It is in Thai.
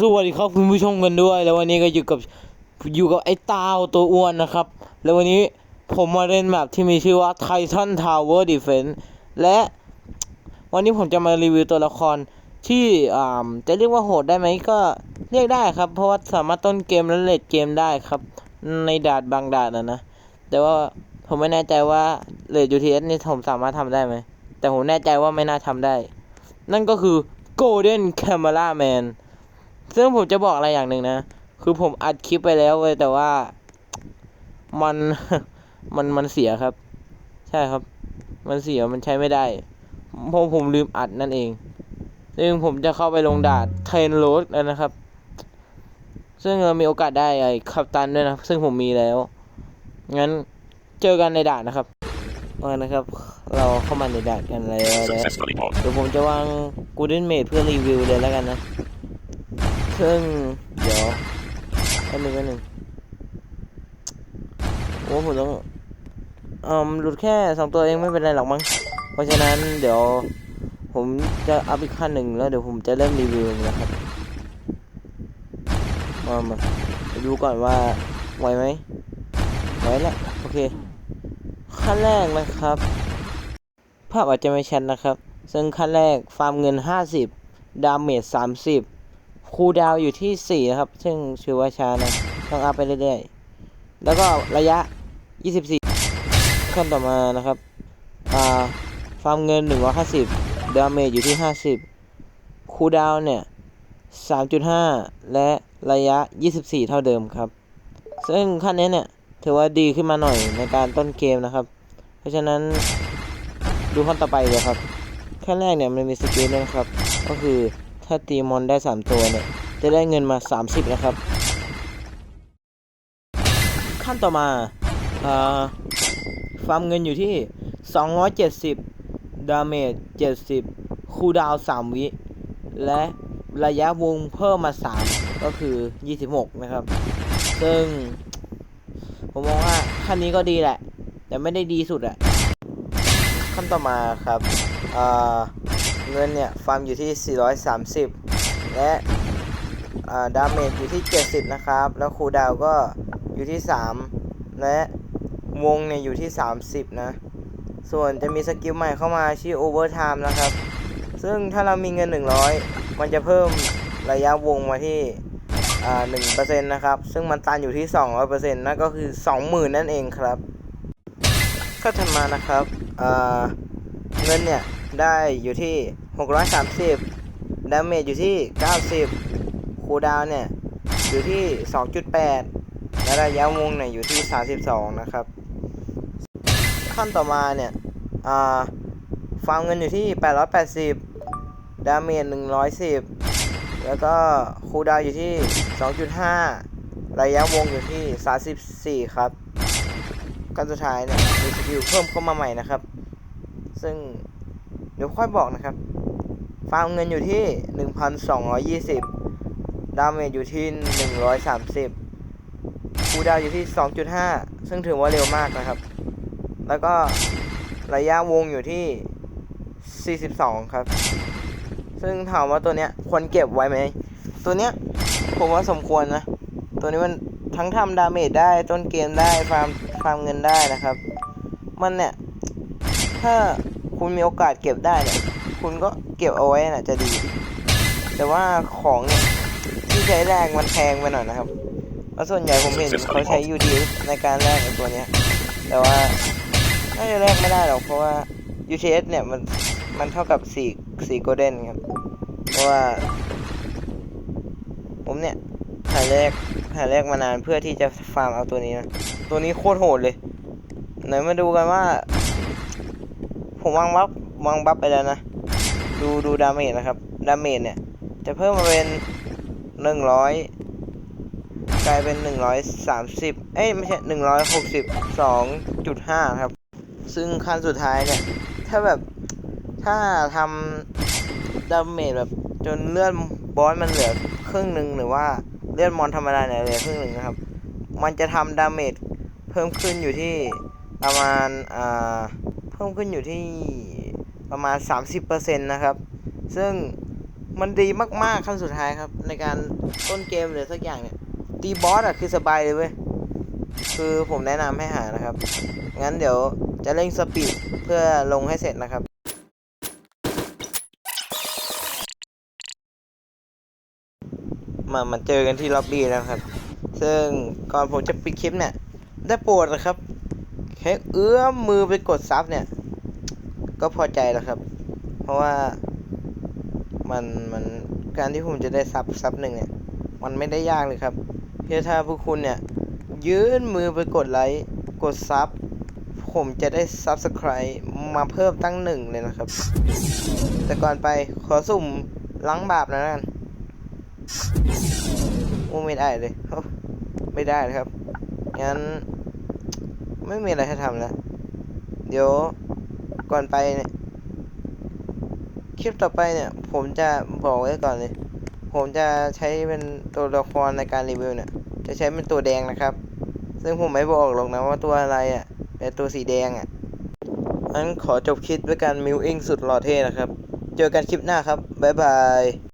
สวัสดีครับคุณผู้ชมกันด้วย แล้ววันนี้ก็อยู่กับอยู่กับไอ้ตาวตัวอ้วนนะครับ แล้ววันนี้ผมมาเล่นแมปที่มีชื่อว่า Titan Tower Defense และวันนี้ผมจะมารีวิวตัวละครที่อ่าจะเรียกว่าโหดได้ไหมก็เรียกได้ครับ เพราะว่าสามารถต้นเกมและเลดเกมได้ครับ ในดาดบางดาดนะนะ แต่ว่าผมไม่แน่ใจว่าเลด UTS นี่ผมสามารถทำได้ไหมแต่ผมแน่ใจว่าไม่น่าทำได้ นั่นก็คือ Golden Camera Man ซึ่งผมจะบอกอะไรอย่างหนึ่งนะ คือผมอัดคลิปไปแล้วเว้ยแต่ว่ามันมันมันเสียครับ ใช่ครับ มันเสียมันใช้ไม่ได้เพราะผมลืมอัดนั่นเอง ซึ่งผมจะเข้าไปลงดาดเทรนโรดแล้วนะครับ ซึ่งเรามีโอกาสได้ไอ้คับตันด้วยนะ ซึ่งผมมีแล้ว งั้นเจอกันในด่านนะครับเอานะครับ เราเข้ามาในด่านกันแล้วเดี๋ยวผมจะวาง Golden Mage เพื่อรีวิวเลยแล้วกันนะ ซึ่งเดี๋ยวอันหนึ่งอันหนึ่งโอ้ผมต้องอืมหลุดแค่สองตัวเองไม่เป็นไรหรอกมั้งเพราะฉะนั้นเดี๋ยวผมจะอัพอีกขั้นหนึ่งแล้วเดี๋ยวผมจะเริ่มรีวิวนะครับมามาดูก่อนว่าไหวไหมไหวแหละโอเค ขั้นแรกนะครับ ภาพอาจจะไม่ชัดนะครับ ซึ่งขั้นแรกฟาร์มเงิน 50 ดาเมจ 30 คูดาวอยู่ที่ 4 นะครับ ซึ่งถือว่าช้านะ ต้องอัพไปเรื่อยๆ แล้วก็ระยะ 24 ขั้นต่อมานะครับ อ่า ฟาร์มเงิน 150 ดาเมจอยู่ที่ 50 คูดาวเนี่ย 3.5 และระยะ 24 เท่าเดิมครับ ซึ่งขั้นนี้เนี่ย ถือว่าดีขึ้นมาหน่อยในการต้นเกมนะครับ เพราะฉะนั้นดูขั้นต่อไปเลยครับ ขั้นแรกเนี่ยมันมีสกิลด้วยนะครับ ก็คือ ถ้าตีมอนได้ 3 ตัวเนี่ย จะได้เงินมา 30 นะครับ ขั้นต่อมาอ่าฟาร์มเงินอยู่ที่ 270 ดาเมจ 70 คูดาว 3 วิ และระยะวงเพิ่มมา 3 ก็คือ 26 นะครับ ซึ่ง ผมมองว่าขั้นนี้ก็ดีแหละ แต่ไม่ได้ดีสุดอะขั้นต่อมาครับเอ่อ เงินเนี่ยฟาร์มอยู่ที่ 430 และดาเมจอยู่ที่ 70 นะครับ แล้วคูดาวก็อยู่ที่ 3 และวงเนี่ยอยู่ที่ 30 นะ ส่วนจะมีสกิลใหม่เข้ามาชื่อ Overtime นะครับ ซึ่งถ้าเรามีเงิน 100 มันจะเพิ่มระยะวงมาที่อ่า1%นะครับ ซึ่งมันตันอยู่ที่200%นั่นก็คือ20,000นั่นเองครับ ก็ถัดมานะครับเงินเนี่ย ได้อยู่ที่ 630ดาเมจอยู่ที่ 90 คูดาวเนี่ย อยู่ที่ 2.8 และระยะวงเนี่ยอยู่ที่ 32 นะครับ ขั้นต่อมาเนี่ยอ่าฟาร์มเงินอยู่ที่ 880 ดาเมจ 110 แล้วก็คูดาวอยู่ที่ 2.5 ระยะวงอยู่ที่ 34 ครับขั้นสุดท้ายเนี่ยมีสกิลเพิ่มเข้ามาใหม่นะครับ ซึ่งเดี๋ยวค่อยบอกนะครับ ฟาร์มเงินอยู่ที่ 1,220 ดาเมจอยู่ที่ 130คูดาวอยู่ที่ 2.5 ซึ่งถือว่าเร็วมากนะครับ แล้วก็ระยะวงอยู่ที่ 42 ครับ ซึ่งถามว่าตัวเนี้ยควรเก็บไว้ไหม ตัวเนี้ยผมว่าสมควรนะ ตัวนี้มันทั้งทำดาเมจได้ต้นเกมได้ฟาร์มฟาร์มเงินได้นะครับ มันเนี่ย ถ้าคุณมีโอกาสเก็บได้เนี่ย คุณก็เก็บเอาไว้น่ะจะดี แต่ว่าของเนี่ยที่ใช้แรกมันแพงไปหน่อยนะครับเพราะส่วนใหญ่ผมเห็นเขาใช้ยูดีในการแลกไอ้ตัวเนี้ย แต่ว่าน่าจะแลกไม่ได้หรอกเพราะว่า UTS เนี่ยมันมันเท่ากับ4 4 golden ครับ เพราะว่า ผมเนี่ยหาแรกหาแรกมานานเพื่อที่จะฟาร์มเอาตัวนี้นะ ตัวนี้โคตรโหดเลยไหนมาดูกันว่า ผมวางบัฟวางบัฟไปแล้วนะ ดูดูดาเมจนะครับ ดาเมจเนี่ย จะเพิ่มมาเป็นหนึ่งร้อยกลายเป็นหนึ่งร้อยสามสิบเอ้ยไม่ใช่หนึ่งร้อยหกสิบสองจุดห้าครับ ซึ่งขั้นสุดท้ายเนี่ย ถ้าแบบถ้าทำดาเมจแบบจนเลือนบอสมันเหลือครึ่งหนึ่งหรือว่าเลือนมอนธรรมดาเนี่ยเหลือครึ่งหนึ่งนะครับ มันจะทำดาเมจเพิ่มขึ้นอยู่ที่ประมาณอ่าเพิ่มขึ้นอยู่ที่ ประมาณ 30%นะครับ ซึ่งมันดีมากๆขั้นสุดท้ายครับ ในการต้นเกมหรือสักอย่างเนี่ย ตีบอสอะคือสบายเลยเว้ย คือผมแนะนำให้หานะครับ งั้นเดี๋ยวจะเร่งสปีดเพื่อลงให้เสร็จนะครับมามาเจอกันที่ล็อบบี้แล้วครับ ซึ่งก่อนผมจะปิดคลิปเนี่ย ได้โปรดนะครับแค่เอื้อมมือไปกดซับเนี่ย ก็พอใจแล้วครับ เพราะว่ามันมันการที่ผมจะได้ซับซับหนึ่งเนี่ยมันไม่ได้ยากเลยครับเพียงถ้าพวกคุณเนี่ยยื่นมือไปกดไลค์กดซับผมจะได้ซับสไคร b ์มาเพิ่มตั้งหนึ่งเลยนะครับ แต่ก่อนไปขอสุ่มล้างบาปนะนั่นโอ้ไม่ได้เลยไม่ได้เลยครับ งั้น ไม่มีอะไรให้ทำแล้ว เดี๋ยว ก่อนไปเนี่ยคลิปต่อไปเนี่ย ผมจะบอกไว้ก่อนเลย ผมจะใช้เป็นตัวละครในการรีวิวเนี่ย จะใช้เป็นตัวแดงนะครับ ซึ่งผมไม่บอกหรอกนะว่าตัวอะไรอะ่ะแต่ตัวสีแดงอะ่ะงั้นขอจบคลิปด้วยการมิวอิงสุดหล่อเท่นะครับ เจอกันคลิปหน้าครับ บ๊ายบาย